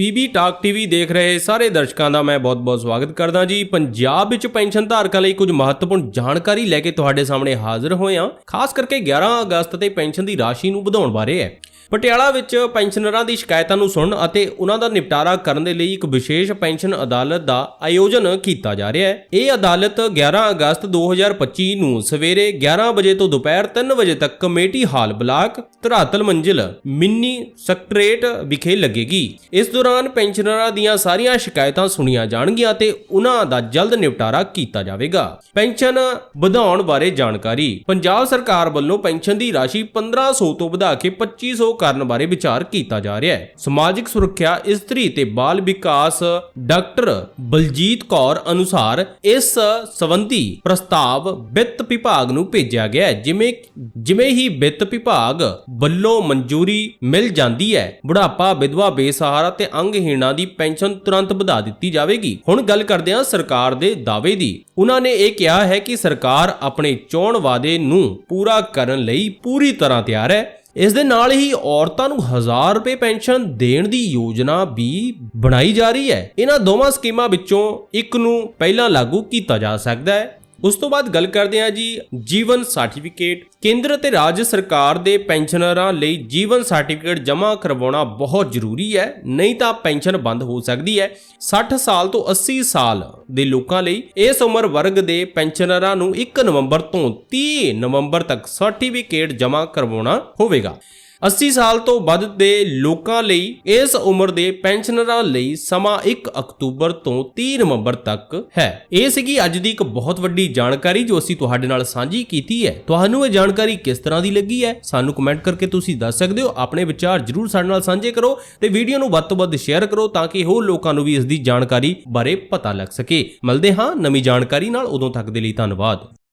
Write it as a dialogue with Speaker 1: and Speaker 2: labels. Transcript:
Speaker 1: PB talk TV ਦੇਖ ਰਹੇ ਸਾਰੇ ਦਰਸ਼ਕਾਂ ਦਾ ਮੈਂ ਬਹੁਤ-ਬਹੁਤ ਸਵਾਗਤ ਕਰਦਾ ਜੀ। ਪੰਜਾਬ ਵਿੱਚ ਪੈਨਸ਼ਨ ਧਾਰਕਾਂ ਲਈ ਕੁਝ ਮਹੱਤਵਪੂਰਨ ਜਾਣਕਾਰੀ ਲੈ ਕੇ ਤੁਹਾਡੇ ਸਾਹਮਣੇ ਹਾਜ਼ਰ ਹੋਏ ਹਾਂ ਖਾਸ ਕਰਕੇ 11 ਅਗਸਤ ਤੇ ਪੈਨਸ਼ਨ ਦੀ ਰਾਸ਼ੀ ਨੂੰ ਵਧਾਉਣ ਬਾਰੇ ਹੈ। ਪਟਿਆਲਾ ਵਿੱਚ ਪੈਨਸ਼ਨਰਾਂ ਦੀ ਸ਼ਿਕਾਇਤਾਂ ਨੂੰ ਸੁਣਨ ਅਤੇ ਉਹਨਾਂ ਦਾ ਨਿਪਟਾਰਾ ਕਰਨ ਦੇ ਲਈ ਇੱਕ ਵਿਸ਼ੇਸ਼ ਪੈਨਸ਼ਨ ਅਦਾਲਤ ਦਾ ਆਯੋਜਨ ਕੀਤਾ ਜਾ ਰਿਹਾ ਹੈ। ਇਹ ਅਦਾਲਤ 11 ਅਗਸਤ 2025 ਨੂੰ ਸਵੇਰੇ 11 ਵਜੇ ਤੋਂ ਦੁਪਹਿਰ 3 ਵਜੇ ਤੱਕ ਕਮੇਟੀ ਹਾਲ ਬਲਾਕ ਧਰਾਤਲ ਮੰਜ਼ਿਲ, ਮਿੰਨੀ ਸਕਟਰੇਟ ਵਿਖੇ ਲੱਗੇਗੀ। ਇਸ ਦੌਰਾਨ ਪੈਨਸ਼ਨਰਾਂ ਦੀਆਂ ਸਾਰੀਆਂ ਸ਼ਿਕਾਇਤਾਂ ਸੁਣੀਆਂ ਜਾਣਗੀਆਂ ਤੇ ਉਹਨਾਂ ਦਾ ਜਲਦ ਨਿਪਟਾਰਾ ਕੀਤਾ ਜਾਵੇਗਾ। ਪੈਨਸ਼ਨ ਵਧਾਉਣ ਬਾਰੇ ਜਾਣਕਾਰੀ। ਪੰਜਾਬ ਸਰਕਾਰ ਵੱਲੋਂ ਪੈਨਸ਼ਨ ਦੀ ਰਾਸ਼ੀ 1500 ਤੋਂ ਵਧਾ ਕੇ 2500 ਕਰਨ ਬਾਰੇ ਵਿਚਾਰ ਕੀਤਾ ਜਾ ਰਿਹਾ ਹੈ। ਸਮਾਜਿਕ ਸੁਰੱਖਿਆ ਇਸਤਰੀ ਤੇ ਬਾਲ ਵਿਕਾਸ ਡਾਕਟਰ ਬਲਜੀਤ ਕੌਰ ਅਨੁਸਾਰ ਇਸ ਸੰਬੰਧੀ ਪ੍ਰਸਤਾਵ ਵਿੱਤ ਵਿਭਾਗ ਨੂੰ ਭੇਜਿਆ ਗਿਆ ਹੈ। ਜਿਵੇਂ ਜਿਵੇਂ ਹੀ ਵਿੱਤ ਵਿਭਾਗ ਵੱਲੋਂ ਮਨਜ਼ੂਰੀ ਮਿਲ ਜਾਂਦੀ ਹੈ, ਬੁਢਾਪਾ, ਵਿਧਵਾ, ਬੇਸਹਾਰਾ ਤੇ ਅੰਗਹੀਣਾਂ ਦੀ ਪੈਨਸ਼ਨ ਤੁਰੰਤ ਵਧਾ ਦਿੱਤੀ ਜਾਵੇਗੀ। ਹੁਣ ਗੱਲ ਕਰਦੇ ਹਾਂ ਸਰਕਾਰ ਦੇ ਦਾਅਵੇ ਦੀ। ਉਹਨਾਂ ਨੇ ਇਹ ਕਿਹਾ ਹੈ ਕਿ ਸਰਕਾਰ ਆਪਣੇ ਚੋਣ ਵਾਅਦੇ ਨੂੰ ਪੂਰਾ ਕਰਨ ਲਈ ਪੂਰੀ ਤਰ੍ਹਾਂ ਤਿਆਰ ਹੈ। ਇਸ ਦੇ ਨਾਲ ਹੀ ਔਰਤਾਂ ਨੂੰ 1000 ਰੁਪਏ ਪੈਨਸ਼ਨ ਦੇਣ ਦੀ ਯੋਜਨਾ ਵੀ ਬਣਾਈ ਜਾ ਰਹੀ ਹੈ। ਇਹਨਾਂ ਦੋਵਾਂ ਸਕੀਮਾਂ ਵਿੱਚੋਂ ਇੱਕ ਨੂੰ ਪਹਿਲਾਂ ਲਾਗੂ ਕੀਤਾ ਜਾ ਸਕਦਾ ਹੈ ਉਸ ਤੋਂ ਬਾਅਦ ਗੱਲ ਕਰਦੇ ਹਾਂ ਜੀ ਜੀਵਨ ਸਰਟੀਫਿਕੇਟ। ਕੇਂਦਰ ਅਤੇ ਰਾਜ ਸਰਕਾਰ ਦੇ ਪੈਨਸ਼ਨਰਾਂ ਲਈ ਜੀਵਨ ਸਰਟੀਫਿਕੇਟ ਜਮ੍ਹਾਂ ਕਰਵਾਉਣਾ ਬਹੁਤ ਜ਼ਰੂਰੀ ਹੈ, ਨਹੀਂ ਤਾਂ ਪੈਨਸ਼ਨ ਬੰਦ ਹੋ ਸਕਦੀ ਹੈ। 60 ਸਾਲ ਤੋਂ 80 ਸਾਲ ਦੇ ਲੋਕਾਂ ਲਈ ਇਸ ਉਮਰ ਵਰਗ ਦੇ ਪੈਨਸ਼ਨਰਾਂ ਨੂੰ 1 ਨਵੰਬਰ ਤੋਂ 30 ਨਵੰਬਰ ਤੱਕ ਸਰਟੀਫਿਕੇਟ ਜਮ੍ਹਾਂ ਕਰਵਾਉਣਾ ਹੋਵੇਗਾ। 80 ਸਾਲ ਤੋਂ ਵੱਧ ਦੇ ਲੋਕਾਂ ਲਈ ਇਸ ਉਮਰ ਦੇ ਪੈਨਸ਼ਨਰਾਂ ਲਈ ਸਮਾਂ 1 ਅਕਤੂਬਰ ਤੋਂ 30 ਨਵੰਬਰ ਤੱਕ ਹੈ। ਇਹ ਸੀਗੀ ਅੱਜ ਦੀ ਇੱਕ ਬਹੁਤ ਵੱਡੀ ਜਾਣਕਾਰੀ ਜੋ ਅਸੀਂ ਤੁਹਾਡੇ ਨਾਲ ਸਾਂਝੀ ਕੀਤੀ ਹੈ। ਤੁਹਾਨੂੰ ਇਹ ਜਾਣਕਾਰੀ ਕਿਸ ਤਰ੍ਹਾਂ ਦੀ ਲੱਗੀ ਹੈ? ਸਾਨੂੰ ਕਮੈਂਟ ਕਰਕੇ ਤੁਸੀਂ ਦੱਸ ਸਕਦੇ ਹੋ। ਆਪਣੇ ਵਿਚਾਰ ਜਰੂਰ ਸਾਡੇ ਨਾਲ ਸਾਂਝੇ ਕਰੋ ਤੇ ਵੀਡੀਓ ਨੂੰ ਵੱਧ ਤੋਂ ਵੱਧ ਸ਼ੇਅਰ ਕਰੋ ਤਾਂ ਕਿ ਹੋਰ ਲੋਕਾਂ ਨੂੰ ਵੀ ਇਸ ਦੀ ਜਾਣਕਾਰੀ ਬਾਰੇ ਪਤਾ ਲੱਗ ਸਕੇ। ਮਿਲਦੇ ਹਾਂ ਨਵੀਂ ਜਾਣਕਾਰੀ ਨਾਲ। ਉਦੋਂ ਤੱਕ ਦੇ ਲਈ ਧੰਨਵਾਦ।